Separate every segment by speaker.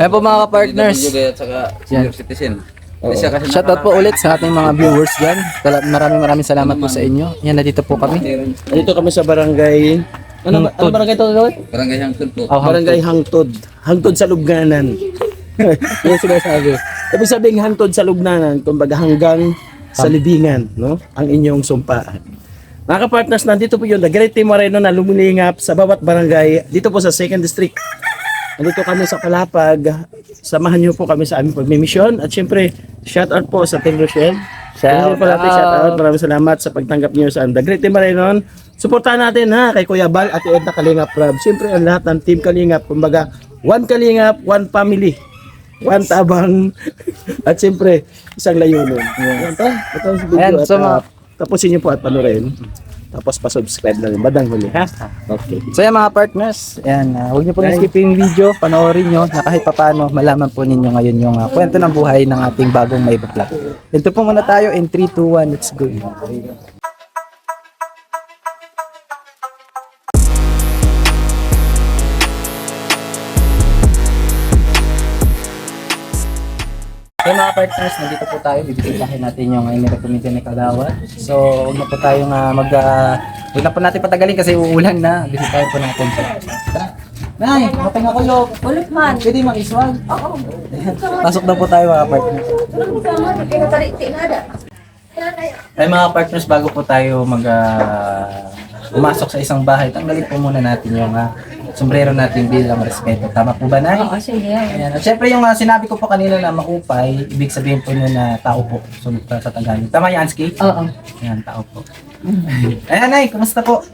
Speaker 1: Ayan po, mga ka-partners.
Speaker 2: At saka senior citizen. Kasi
Speaker 1: Shoutout po ulit sa ating mga viewers dyan. Maraming maraming salamat po sa inyo. Yan, nandito po kami.
Speaker 3: Dito kami sa barangay. Ano, ano barangay to gawin?
Speaker 2: Barangay Hangtod po.
Speaker 1: Oh,
Speaker 3: Barangay Hangtod. Hangtod sa Lugnanan. Yan sinasabi. Ibig sabihin hangtod sa Lugnanan, kumbaga hanggang sa libingan, no? Ang inyong sumpaan. Mga kapartners, nandito po yun, the Great Team Moreno na lumulingap sa bawat barangay dito po sa 2nd District. Nandito kami sa Kalapag. Samahan niyo po kami sa aming pagmimisyon. At syempre, shout out po sa Team Rochelle.
Speaker 1: Shout
Speaker 3: po natin, shout out. Maraming salamat sa pagtanggap niyo sa The Great Team Moreno. Suportahan natin ha kay Kuya Bal at Edna Kalingap Rob. Syempre ang lahat ng Team Kalingap. Kumbaga, one Kalingap, one family. One tabang. at syempre, isang layunin. Yan. Ito, ito ang video.
Speaker 1: Ayan,
Speaker 3: at,
Speaker 1: so mga-
Speaker 3: ah, tapusin niyo po at panurin. Tapos pa-subscribe na rin. Badang huli, ha? Okay.
Speaker 1: So yan mga partners, yan, uh, huwag niyo pong skip yung video, panoorin nyo na kahit papano malaman po ninyo ngayon yung uh, kwento ng buhay ng ating bagong may vlog. Ito po muna tayo in 3, 2, 1, let's go. So mga partners, nandito po tayo, bibisitahin natin yung uh, inirekomenda ni Kalawa. So huwag na po tayong uh, mag, uh, huwag na po natin patagalin kasi uulan na. Bisitahin po natin siya. Tara. Nay, mating ako yung
Speaker 4: Ulit man.
Speaker 1: Pwede mag-iswag.
Speaker 4: Oo.
Speaker 1: Pasok na po tayo mga partners. Ay mga partners, bago po tayo mag ah, pumasok sa isang bahay, tanggalin po muna natin yung uh, sombrero natin bilang respeto. Tama po ba, Nay?
Speaker 4: Oo, sige.
Speaker 1: Ayan. At syempre yung ah, sinabi ko po kanina na maupay, ibig sabihin po nun na tao po so, sa Tagalog. Tama yan, Anski?
Speaker 4: Oo.
Speaker 1: Ayan, tao po. Ayan, Nay, kumusta po?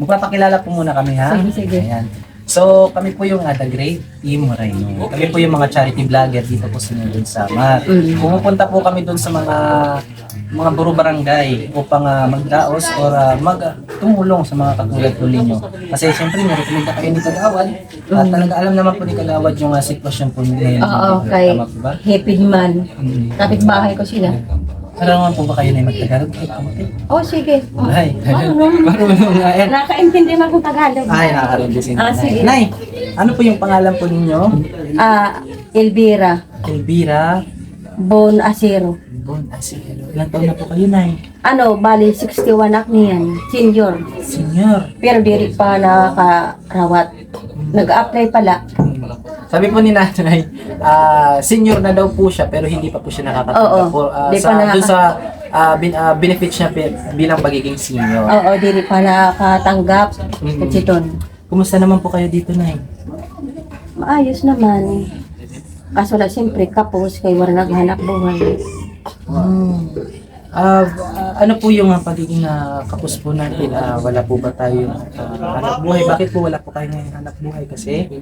Speaker 1: Magpapakilala po muna kami, ha?
Speaker 4: Sige, sige.
Speaker 1: Ayan. So, kami po yung uh, The Great Team Moreno. Kami po yung mga charity vlogger dito po sa Nandun Samar.
Speaker 4: Mm.
Speaker 1: Pumupunta po kami doon sa mga mga buro barangay upang uh, magdaos or uh, mag tumulong sa mga katulad po ninyo. Kasi siyempre, nirekomenda kayo ni Kagawad. At talaga alam naman po ni Kagawad yung uh, sitwasyon po ngayon.
Speaker 4: Oo, kay
Speaker 1: Tama po ba?
Speaker 4: Happy man.
Speaker 1: Mm.
Speaker 4: Kapit-bahay ko sila.
Speaker 1: Nararamdaman po ba kayo na magtagalog? Ay, kamuti.
Speaker 4: Oh, sige. Oh.
Speaker 1: Ay,
Speaker 4: Marunong.
Speaker 1: marunong nga yan.
Speaker 4: Nakaintindi man kung Tagalog.
Speaker 1: Ay, nakakaroon din
Speaker 4: Ah,
Speaker 1: Nay.
Speaker 4: sige.
Speaker 1: Nay, ano po yung pangalan po ninyo?
Speaker 4: Ah, Elvira.
Speaker 1: Elvira
Speaker 4: Bon Asiro.
Speaker 1: Bon Asilo. Ilang taon na po kayo, Nay?
Speaker 4: Ano, bali 61 ak niyan. Senior.
Speaker 1: Senior.
Speaker 4: Pero diri pa nakarawat. Nag-apply pala.
Speaker 1: Sabi po ni Nanay, ah, senior na daw po siya pero hindi pa po siya nakakatanggap
Speaker 4: Oo,
Speaker 1: po ah,
Speaker 4: di
Speaker 1: sa,
Speaker 4: pa nakaka-
Speaker 1: dun sa ah, bin, ah, benefit niya pi- bilang pagiging senior.
Speaker 4: Oo, diri pa nakatanggap.
Speaker 1: Mm.
Speaker 4: Kasi.
Speaker 1: Kumusta naman po kayo dito, Nay?
Speaker 4: Maayos naman. Kaso lang, siyempre, kapos, kay wala naghanap buhay.
Speaker 1: Ah, ah, ano po yung ah, pagiging ah, kapos po natin? Ah, wala po ba tayo ah, hanap buhay? Bakit po wala po kayo ngayon hanap buhay? Kasi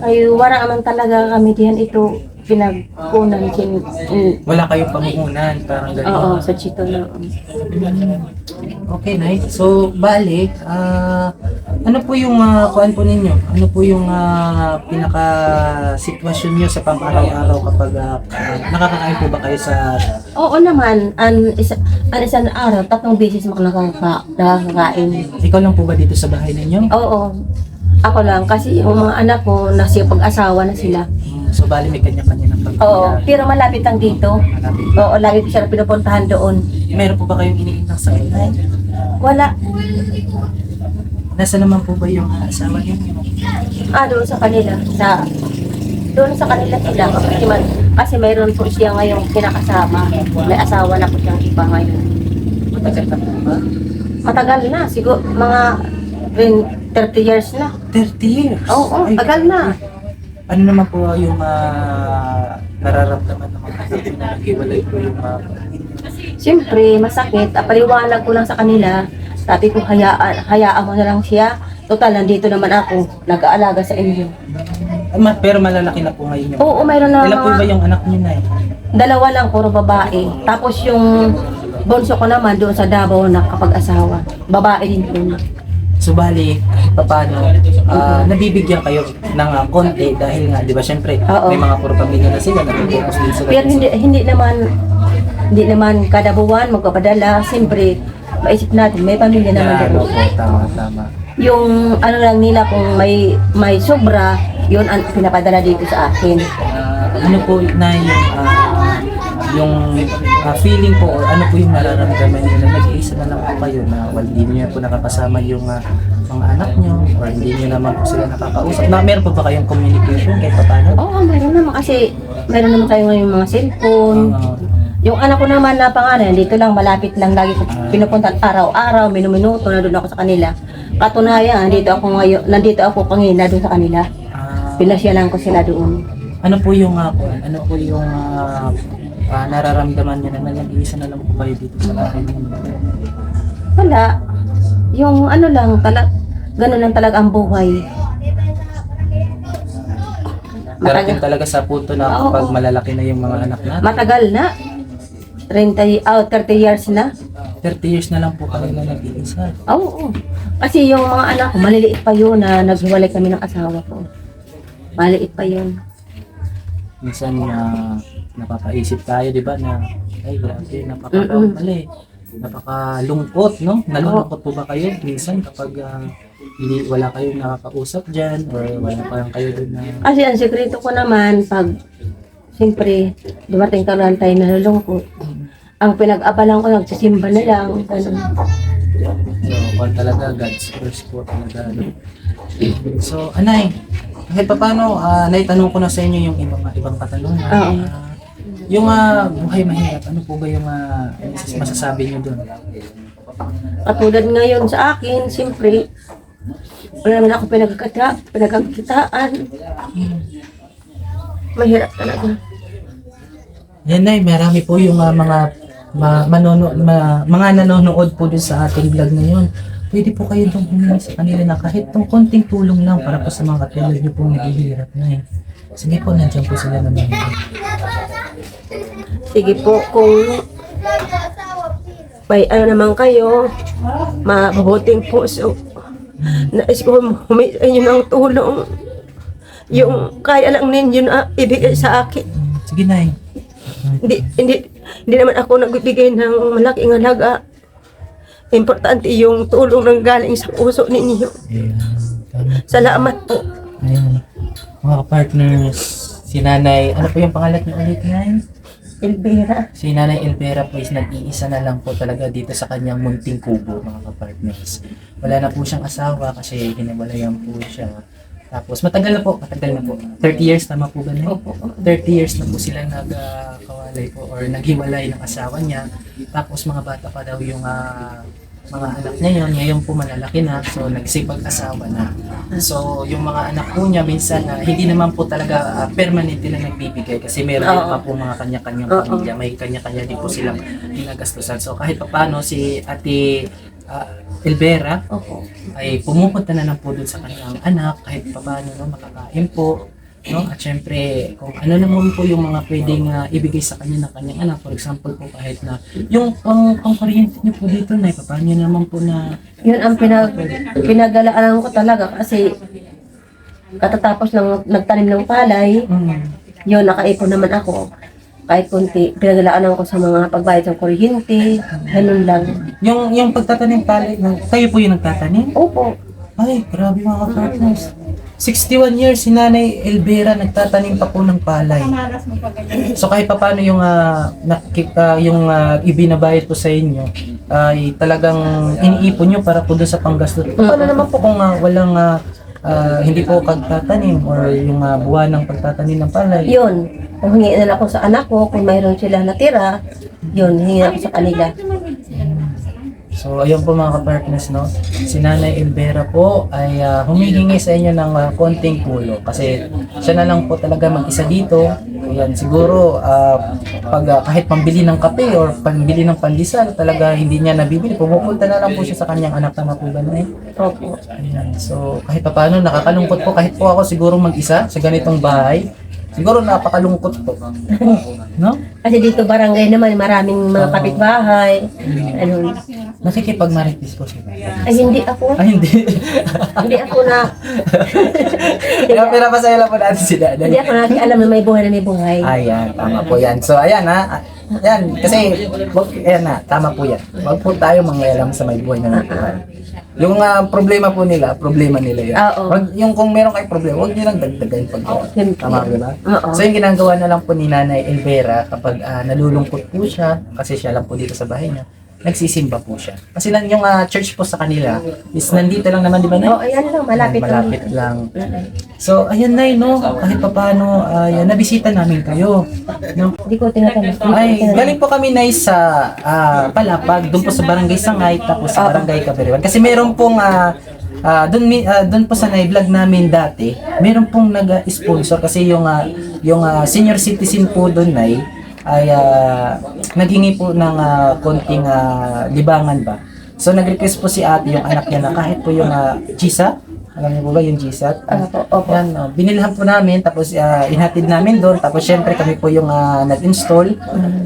Speaker 4: Kay wala naman talaga kami diyan ito pinagkunan sin mm,
Speaker 1: wala kayong pangunan, parang ganun.
Speaker 4: Oo, sa Chito na.
Speaker 1: Okay, nice. So, bale, ah, ano po yung uh, kuan po ninyo? Ano po yung ah, pinaka sitwasyon niyo sa pang-araw-araw kapag ah, ah, po ba kayo sa
Speaker 4: Oo naman, an isa an isang araw tatlong beses mak nakaka, nakakakain.
Speaker 1: ikaw lang po ba dito sa bahay ninyo?
Speaker 4: Oo. Ako lang kasi yung mga anak ko nasa pag-asawa na sila.
Speaker 1: So, bale may kanya-kanya ng pagkain.
Speaker 4: Oo, pero malapit ang dito.
Speaker 1: Malapit.
Speaker 4: Oo, lagi ko siya pinupuntahan doon.
Speaker 1: Meron po ba kayong iniintang sa inay?
Speaker 4: Wala.
Speaker 1: Nasa naman po ba yung ah, asawa niyo?
Speaker 4: Ah, doon sa kanila. Sa doon sa kanila sila kasi, man, kasi mayroon po siya ngayong kinakasama. May asawa na po siyang iba ngayon.
Speaker 1: Matagal na po ba?
Speaker 4: Matagal na, siguro mga rin 30 years na.
Speaker 1: 30 years.
Speaker 4: Oo,
Speaker 1: Ay,
Speaker 4: tagal na.
Speaker 1: Ano naman po yung ah, nararamdaman ng mga kapatid na nag-iwalay po yung uh,
Speaker 4: Siyempre, masakit. Ah, Paliwanag ko lang sa kanila. Sabi ko, hayaan, hayaan mo na lang siya. Total, nandito naman ako. Nag-aalaga sa inyo.
Speaker 1: Ah, ma- pero malalaki na po ngayon yung...
Speaker 4: Oo, mayroon na
Speaker 1: Ilan po
Speaker 4: mga
Speaker 1: ba yung anak niyo na eh?
Speaker 4: dalawa lang, puro babae. Tapos yung bunso ko naman doon sa Davao na kapag asawa. Babae din po.
Speaker 1: So bali, kahit paano, ah, nabibigyan kayo ng ah, konti dahil nga, di ba, syempre,
Speaker 4: Oo.
Speaker 1: may mga puro pamilya na sila, nag-focus din sila.
Speaker 4: Pero hindi, hindi naman, hindi naman kada buwan magpapadala. Siyempre, maisip natin, may pamilya naman
Speaker 1: Yan,
Speaker 4: doon.
Speaker 1: opo, tama, tama.
Speaker 4: Yung ano lang nila kung may may sobra, Yun ang pinapadala dito sa akin.
Speaker 1: Ah, ano po na yung ah, yung ah, feeling po or ano po yung nararamdaman niyo na nag-iisa na lang po kayo na well, hindi niyo po nakakasama yung ah, mga anak niyo or hindi niyo naman po sila nakakausap. Na, meron po ba kayong communication kahit paano?
Speaker 4: Oo, meron naman kasi meron naman kayo ngayon mga cellphone.
Speaker 1: Ah,
Speaker 4: Yung anak ko naman na pangalan, dito lang, malapit lang, lagi ko pinupunta araw-araw, minuminuto, na doon ako sa kanila. Katunayan, nandito ako ngayon, nandito ako kanina doon sa kanila. Pinasyalan ko sila doon.
Speaker 1: ano po yung kung ano po yung ah, ah, nararamdaman niyo na na nag-iisa na lang po kayo dito sa bahay niyo?
Speaker 4: Wala. Yung ano lang, talag, ganun lang talaga ang buhay.
Speaker 1: Darating
Speaker 4: Matagal,
Speaker 1: talaga sa punto na
Speaker 4: Oo.
Speaker 1: kapag malalaki na yung mga anak natin.
Speaker 4: matagal na. 30, oh, 30 years na.
Speaker 1: 30 years na lang po kami na nag-iisa.
Speaker 4: Oo. Kasi yung mga anak ko, maliliit pa yun na naghiwalay kami ng asawa ko. Maliit pa yun.
Speaker 1: Minsan na napapaisip tayo, di ba, na ay grabe, napaka
Speaker 4: Mm-mm.
Speaker 1: mali. Napakalungkot, no? Nalulungkot po ba kayo minsan kapag ah, hindi wala kayong nakakausap diyan or wala pa kayo doon na
Speaker 4: Kasi ang sekreto ko naman, pag siyempre dumating ka lang tayo nalulungkot, ang pinag-abalan ko, nagsisimba na lang. Ganun.
Speaker 1: So, kung talaga God's first po talaga. No? So, anay, kahit pa paano, ah, naitanong ko na sa inyo yung ibang ibang katanungan.
Speaker 4: Oo.
Speaker 1: Ah, yung ah, buhay mahirap, ano po ba yung ah, masasabi niyo doon?
Speaker 4: Katulad ngayon sa akin, siyempre, wala naman ako pinagkita, pinagkakitaan. Mahirap talaga.
Speaker 1: Yan Nay, marami po yung ah, mga ma, manono, ma, mga nanonood po dun sa ating vlog ngayon. Pwede po kayo doon humingi sa kanila na kahit tong konting tulong lang para po sa mga katulad niyo pong naghihirap na Sige po, nandiyan po sila naman.
Speaker 4: Sige po, kung may ano naman kayo, mabubuting puso. Nais ko humingi sa inyo ng tulong. Yung kaya lang ninyo na ibigay sa akin.
Speaker 1: Sige Nay.
Speaker 4: Hindi, hindi, hindi naman ako nagbibigay ng malaking halaga. Importante yung tulong ng galing sa puso ninyo. Salamat po.
Speaker 1: Ayan. Mga partners, si Nanay, ano po yung pangalan niyo ulit Nay?
Speaker 4: Elvira.
Speaker 1: Si Nanay Elvera po is nag-iisa na lang po talaga dito sa kanyang munting kubo mga kapartners. Wala na po siyang asawa kasi hinawalayan po siya. Tapos matagal na po, matagal na po. 30 years tama po ba na?
Speaker 4: Opo.
Speaker 1: 30 years na po sila nagkawalay po or naghiwalay ng asawa niya. Tapos mga bata pa daw yung ah, mga anak niya yun. Ngayon po malalaki na. So nagsipag-asawa na. So yung mga anak po niya minsan na hindi naman po talaga ah, permanente na nagbibigay kasi meron din pa po mga kanya-kanyang pamilya. May kanya-kanya din po silang ginagastusan. So kahit pa paano si Ate ah, Elvera ay pumupunta na lang po dun sa kanyang anak kahit pa paano no, makakain po. No? At syempre, kung ano naman po yung mga pwedeng ah, ibigay sa kanya ng kanyang anak. For example po kahit na yung pang, pang kuryente niyo po dito na paano niyo naman po na
Speaker 4: Yun ang pinag, pinagalaan ko talaga kasi katatapos ng nagtanim ng palay,
Speaker 1: mm,
Speaker 4: yun, nakaipon naman ako. Kahit kunti, pinagalaan ko sa mga pagbayad ng kuryente, ganun lang.
Speaker 1: yung yung pagtatanim pala, kayo po yung nagtatanim?
Speaker 4: Opo,
Speaker 1: Ay, grabe mga partners. 61 years si Nanay Elvera nagtatanim pa po ng palay. So kahit pa paano yung ah, nakik- ah, yung ah, ibinabayad po sa inyo ay talagang iniipon nyo para po doon sa panggastos. Paano naman po kung ah, walang ah, hindi po pagtatanim or yung uh, buwan ng pagtatanim ng palay?
Speaker 4: yun. Kung hingi na lang ako sa anak ko, kung mayroon sila natira, yun, hingi ako sa kanila.
Speaker 1: So, ayun po mga kapartners, no? Si Nanay Elvera po ay ah, humihingi sa inyo ng ah, konting tulong kasi siya na lang po talaga mag-isa dito. Ayan, siguro ah, pag ah, kahit pambili ng kape or pambili ng pandesal, talaga hindi niya nabibili. Pumupunta na lang po siya sa kanyang anak na mapugan na eh.
Speaker 4: Opo.
Speaker 1: Ayan, so kahit pa paano, nakakalungkot po kahit po ako siguro mag-isa sa ganitong bahay. Siguro napakalungkot po. no?
Speaker 4: Kasi dito barangay naman, maraming mga kapitbahay. Ano,
Speaker 1: Nakikipagmaritis po siya.
Speaker 4: ay hindi ako,
Speaker 1: Ay, hindi.
Speaker 4: hindi ako na,
Speaker 1: Kaya pinapasaya lang po natin si Nanay.
Speaker 4: hindi ako nakialam na may buhay na may buhay.
Speaker 1: Ayan, tama po yan. So, ayan ha. Yan, kasi, wag, yan na, tama po yan. Wag po tayo mangyayalam sa may buhay na nabuhay. Yung ah, problema po nila, problema nila yan.
Speaker 4: Oo.
Speaker 1: Wag, yung kung meron kayong problema, huwag nyo lang dagdagan pag
Speaker 4: Siyempre.
Speaker 1: tama ba?
Speaker 4: Oo.
Speaker 1: So yung ginagawa na lang po ni Nanay Elvera kapag ah, nalulungkot po siya, kasi siya lang po dito sa bahay niya, nagsisimba po siya. Kasi lang yung ah, church po sa kanila is nandito lang naman, di ba? Nay?
Speaker 4: Oo, ayan lang, malapit lang
Speaker 1: Malapit
Speaker 4: dito.
Speaker 1: lang. So, ayan na no, kahit pa paano, yan, nabisita namin kayo. No?
Speaker 4: Hindi ko tinatanong.
Speaker 1: Ay, galing po kami na sa ah, Palapag, doon po sa Barangay Sangay, tapos sa Barangay Kabiriwan. Kasi meron pong, ah, ah, doon, ah, doon po sa na-vlog namin dati, meron pong nag-sponsor kasi yung, ah, yung ah, senior citizen po doon ay, ay ah, naghingi po ng ah, konting ah, libangan ba. So nag-request po si ate yung anak niya na kahit po yung uh, Gisa, alam niyo po ba yung Gisat?
Speaker 4: Ano po, opo.
Speaker 1: Yan, oh, binilhan po namin, tapos ah, inhatid namin doon, tapos syempre kami po yung ah, nag-install.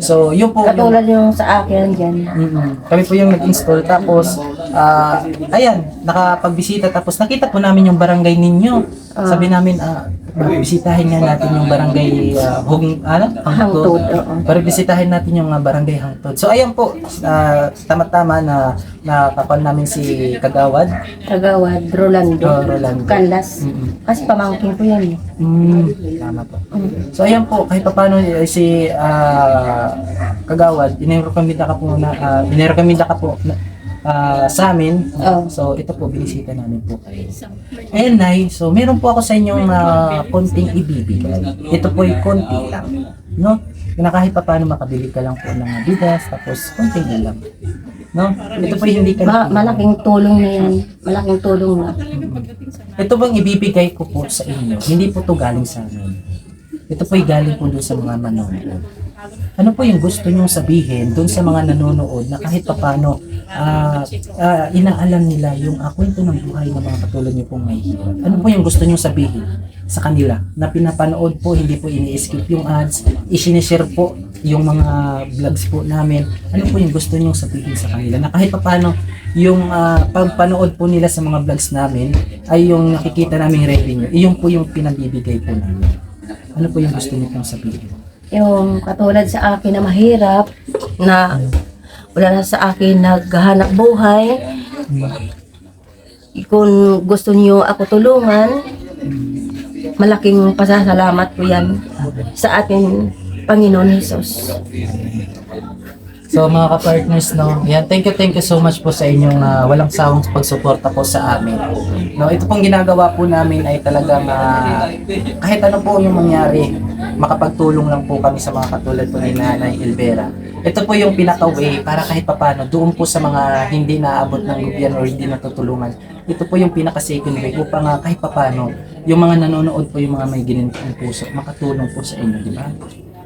Speaker 1: So, yun po yung,
Speaker 4: Katulad yung sa akin dyan.
Speaker 1: Mm-mm. kami po yung nag-install, tapos, ah, ayan, nakapagbisita, tapos nakita po namin yung barangay ninyo. Sabi namin, ah, bisitahin nga natin yung barangay uh, Hung, ano?
Speaker 4: Hangtod, oo.
Speaker 1: Para bisitahin natin yung ah, barangay Hangtod. So, ayan po, ah, tama-tama na nakapal namin si Kagawad.
Speaker 4: Kagawad, Rolando.
Speaker 1: Oh, Rolando.
Speaker 4: Canlas.
Speaker 1: Mm-mm.
Speaker 4: Kasi pamangkin ko yan. eh.
Speaker 1: Mm, tama po. So ayan po, kahit pa paano eh, si ah, Kagawad, inirekomenda ka po na uh, inirekomenda ka po na, ah, sa amin.
Speaker 4: Oo.
Speaker 1: So ito po binisita namin po kayo. Ayan Nay, so meron po ako sa inyong ah, konting ibibigay. Ito po ay konti lang. No? Na kahit pa paano makabili ka lang po ng bigas, tapos konting na lang. No? Ito po hindi ka
Speaker 4: Ma- malaking tulong na yan. Malaking tulong na.
Speaker 1: Ito bang ibibigay ko po sa inyo? Hindi po to galing sa amin. Ito po ay galing po doon sa mga manonood. Ano po yung gusto nyong sabihin doon sa mga nanonood na kahit papano ah ah, inaalam nila yung uh, kwento ng buhay ng mga katulad niyo pong may? Ano po yung gusto nyong sabihin sa kanila na pinapanood po, hindi po ini-skip yung ads, isinishare po yung mga vlogs po namin. Ano po yung gusto nyong sabihin sa kanila na kahit papano yung ah, pagpanood po nila sa mga vlogs namin ay yung nakikita naming revenue, iyon po yung pinabibigay po namin. Ano po yung gusto niyo pong sabihin?
Speaker 4: Yung katulad sa akin na mahirap, na wala na sa akin naghahanap buhay. Kung gusto niyo ako tulungan, malaking pasasalamat ko yan sa ating Panginoon Jesus.
Speaker 1: So mga ka-partners, no, yan, thank you, thank you so much po sa inyong ah, walang sawang pagsuporta po sa amin. No, ito pong ginagawa po namin ay talagang ah, kahit ano po yung mangyari, makapagtulong lang po kami sa mga katulad po ni Nanay Elvera. Ito po yung pinaka-way para kahit papano doon po sa mga hindi naabot ng gobyerno or hindi natutulungan. Ito po yung pinaka-second way upang ah, kahit papano yung mga nanonood po yung mga may ginintong puso, makatulong po sa inyo, di ba?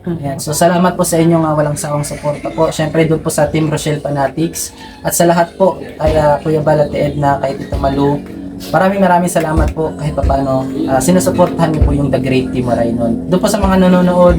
Speaker 1: Ayan. So salamat po sa inyong uh, walang sawang suporta po. Siyempre doon po sa Team Rochelle Fanatics at sa lahat po kay uh, Kuya Balat Edna, kay Tito Malu. Maraming maraming salamat po kahit paano uh, sinusuportahan niyo po yung The Great Team Marainon. Doon po sa mga nanonood,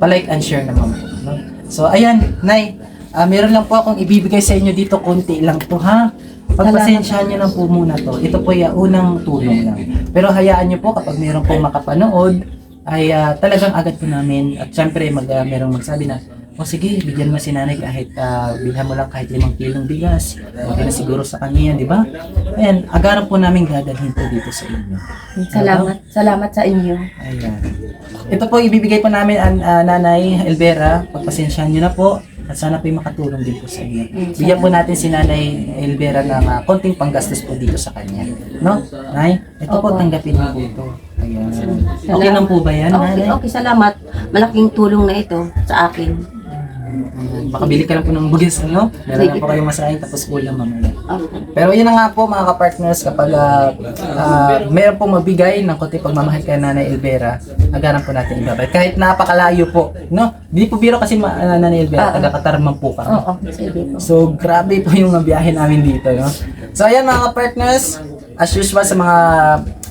Speaker 1: palike and share naman po. No? So ayan, Nay, ah, meron lang po akong ibibigay sa inyo dito konti lang to ha. Pagpasensyahan niyo lang po muna to. Ito po yung unang tulong lang. Pero hayaan niyo po kapag meron pong makapanood, ay ah, talagang agad po namin at syempre mag, ah, merong magsabi na o sige, bigyan mo si nanay kahit uh, bilhan mo lang kahit limang kilong bigas. Okay na siguro sa kanya yan, di ba? Ayan, agaran po namin dadalhin po dito sa inyo.
Speaker 4: Salamat. Salamat sa inyo.
Speaker 1: Ayan. Ito po ibibigay po namin an ah, Nanay Elvera. Pagpasensyahan niyo na po. At sana po makatulong din po sa inyo. Bigyan po natin si Nanay Elvera ng ah, konting panggastos po dito sa kanya. No? Nay, ito po
Speaker 4: Opo.
Speaker 1: tanggapin niyo po ito. Ayan. Okay lang po ba yan,
Speaker 4: Okay,
Speaker 1: Nanay?
Speaker 4: okay, salamat. Malaking tulong na ito sa akin.
Speaker 1: Ayan. Makabili ka lang po ng bugis, ano? Meron lang po kayong masahin tapos ulam mamaya.
Speaker 4: Okay.
Speaker 1: Pero yun na nga po mga ka-partners kapag uh, meron pong mabigay ng konti pagmamahal kay Nanay Elvera, agaran po natin ibabay. Kahit napakalayo po, no? Di po biro kasi ma- uh, Nanay Elvera,
Speaker 4: Ah.
Speaker 1: taga Katarman po kami.
Speaker 4: Oo, sige po.
Speaker 1: So grabe po yung biyahe namin dito, no? So ayan mga ka-partners, as usual sa mga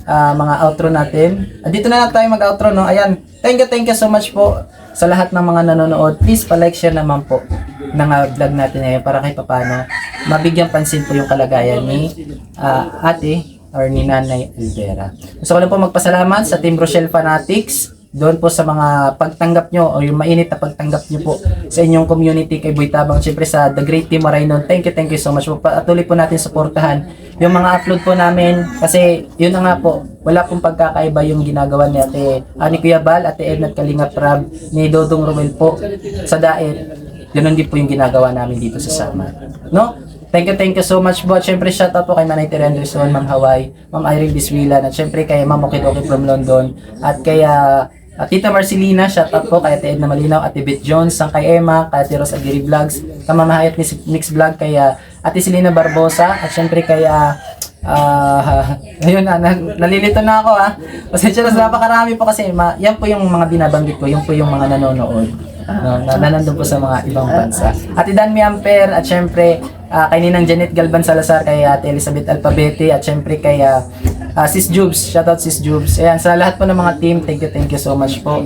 Speaker 1: ah, mga outro natin. Ah, dito na lang tayo mag-outro, no? Ayan, thank you, thank you so much po sa lahat ng mga nanonood. Please pa-like, share naman po ng ah, vlog natin ngayon para kahit papano mabigyan pansin po yung kalagayan ni ah, ate or ni Nanay Alvera. Gusto ko lang po magpasalamat sa Team Rochelle Fanatics doon po sa mga pagtanggap nyo o yung mainit na pagtanggap nyo po sa inyong community kay Boy Tabang. Siyempre sa The Great Team Marainon. Thank you, thank you so much po. Patuloy po natin suportahan yung mga upload po namin kasi yun na nga po, wala pong pagkakaiba yung ginagawa ni Ate Ani Kuya Bal, Ate Edna Kalinga Prab, ni Dodong Romel po sa Daet. Yun din po yung ginagawa namin dito sa Samar. No? Thank you, thank you so much po. At syempre, shout out po kay Manay Tere Anderson, Ma'am Hawaii, Ma'am Irene Biswilan, at syempre kay Ma'am Okidoki from London, at kay ah, at Tita Marcelina, shout out po kay Ate Edna Malinaw, Ate Beth Jones, ang kay Emma, kay Ate Rose Aguirre Vlogs, kamamahayat ni Mix Vlog, kay ah, Ate Selena Barbosa, at syempre kay ah, ah, ayun na, na, nalilito na ako ha. Pasensya na sa napakarami po kasi ma, yan po yung mga binabanggit ko, yung po yung mga nanonood. No, na, na nandun po sa mga ibang bansa. Ate Dan Miamper at syempre ah, kay Ninang Janet Galban Salazar, kay Ate Elizabeth Alpabete at syempre kay ah, ah, Sis Jubes. Shoutout Sis Jubes. Ayan, sa lahat po ng mga team, thank you, thank you so much po.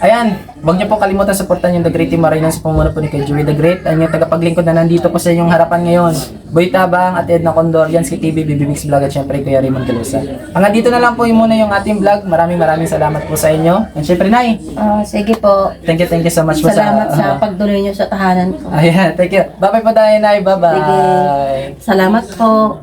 Speaker 1: Ayan, huwag niyo po kalimutan supportan yung The Great Team Marinan sa pumuno po ni kay Joey The Great. Ang yung tagapaglingkod na nandito po sa inyong harapan ngayon. Boy Tabang at Edna Condor, Yansky TV, BB Mix Vlog at syempre Kuya Raymond Galusa. Hanggang dito na lang po yung muna yung ating vlog. Maraming maraming salamat po sa inyo. And syempre, Nay,
Speaker 5: Ah, sige po.
Speaker 1: thank you, thank you so much po
Speaker 5: Salamat
Speaker 1: sa...
Speaker 5: sa pagduloy niyo sa tahanan ko.
Speaker 1: Ayan, thank you. Bye-bye po tayo, Nay. Bye-bye.
Speaker 5: Sige. Salamat po.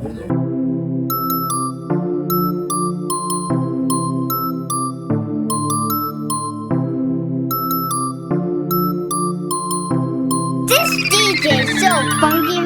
Speaker 5: Con